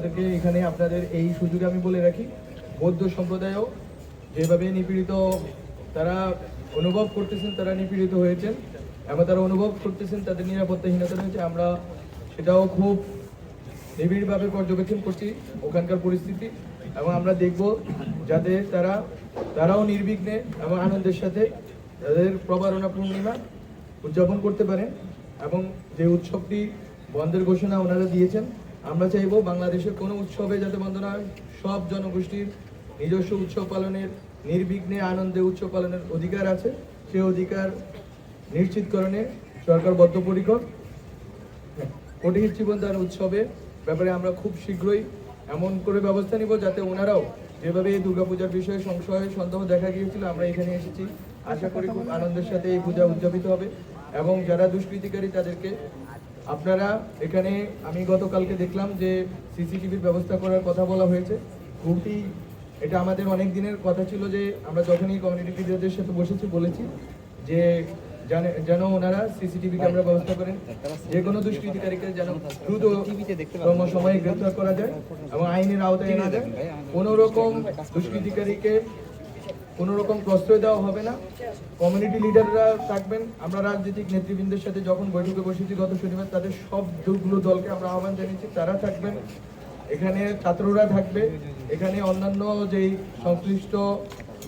আপনাদেরকে এখানে আপনাদের এই সুযোগে আমি বলে রাখি, বৌদ্ধ সম্প্রদায়ও যেভাবে নিপীড়িত তারা অনুভব করতেছেন, তারা নিপীড়িত হয়েছেন এবং তারা অনুভব করতেছেন, তাদের নিরাপত্তাহীনতা রয়েছে, আমরা সেটাও খুব নিবিড়ভাবে পর্যবেক্ষণ করছি ওখানকার পরিস্থিতি এবং আমরা দেখব যাতে তারা, তারাও নির্বিঘ্নে এবং আনন্দের সাথে তাদের প্রবারণা পূর্ণিমা উদযাপন করতে পারেন এবং যে উৎসবটি বন্ধের ঘোষণা ওনারা দিয়েছেন আমরা চাইব বাংলাদেশের কোনো উৎসবে যাতে বন্ধ না হয়, সব জনগোষ্ঠীর নিজস্ব উৎসব পালনের, নির্বিঘ্নে আনন্দে উৎসব পালনের অধিকার আছে। সেই অধিকার নিশ্চিতকরণে সরকার বদ্ধপরিকর। কঠিন জীবনদান উৎসবের ব্যাপারে আমরা খুব শীঘ্রই এমন করে ব্যবস্থা নিব যাতে ওনারাও যেভাবে এই দুর্গাপূজার বিষয়ে সংশয় সন্দেহ দেখা গিয়েছিল, আমরা এখানে এসেছি। আশা করি খুব আনন্দের সাথে এই পূজা উদযাপিত হবে এবং যারা দুষ্কৃতিকারী তাদেরকে আপনারা এখানে, আমি গতকালকে দেখলাম যে সিসিটিভির ব্যবস্থা করার কথা বলা হয়েছে। খুবই এটা আমাদের অনেক দিনের কথা ছিল যে আমরা যখনই কমিউনিটি লিডারদের সাথে বসেছি, বলেছি যে যেন ওনারা সিসিটিভি ক্যামেরা ব্যবস্থা করেন। যে কোনো দুষ্কৃতিকারীকে যেন দ্রুত সময়ে গ্রেফতার করা যায় এবং আইনের আওতায় আনা যায়। কোনো রকম দুষ্কৃতিকারীকে কোনো রকম প্রশ্রয় দেওয়া হবে না। কমিউনিটি লিডাররা থাকবেন। আমরা রাজনৈতিক নেতৃবৃন্দের সাথে যখন বৈঠকে বসেছি গত শনিবার, তাদের সব দুগুলো দলকে আমরা আহ্বান জানিয়েছি। তারা থাকবেন। এখানে ছাত্ররা থাকবে। এখানে অন্যান্য যেই সংশ্লিষ্ট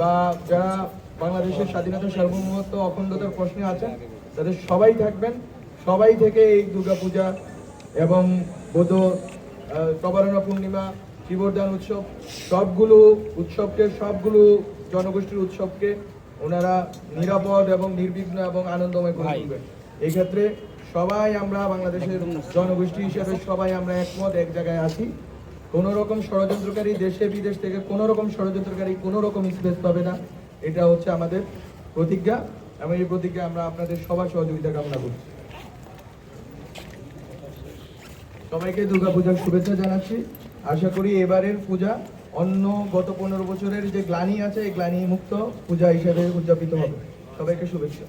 বা যারা বাংলাদেশের স্বাধীনতা সার্বভৌমত্ব অখণ্ডতার প্রশ্নে আছেন, তাদের সবাই থাকবেন। সবাই থেকে এই দুর্গাপূজা এবং বোধ প্রবারণা পূর্ণিমা, শিবরদান উৎসব, সবগুলো উৎসবকে সবগুলো জনগোষ্ঠীর উৎসবকে ওনারা নিরাপদ এবং নির্বিঘ্ন এবং আনন্দময় করে তুলবেন। এই ক্ষেত্রে সবাই আমরা বাংলাদেশের জনগোষ্ঠী হিসেবে সবাই আমরা একমত এক জায়গায় আছি। কোন রকম ষড়যন্ত্রকারী দেশে বিদেশ থেকে কোন রকম ষড়যন্ত্রকারী কোন রকম স্পেস পাবে না। এটা হচ্ছে আমাদের প্রতিজ্ঞা এবং এই প্রতিজ্ঞা আমরা আপনাদের সবার সহযোগিতা কামনা করছি। সবাইকে দুর্গাপূজার শুভেচ্ছা জানাচ্ছি। আশা করি এবারের পূজা অন্য গত পনেরো বছরের যে গ্লানি আছে, এই গ্লানি মুক্ত পূজা হিসেবে উদযাপিত হবে। সবাইকে শুভেচ্ছা।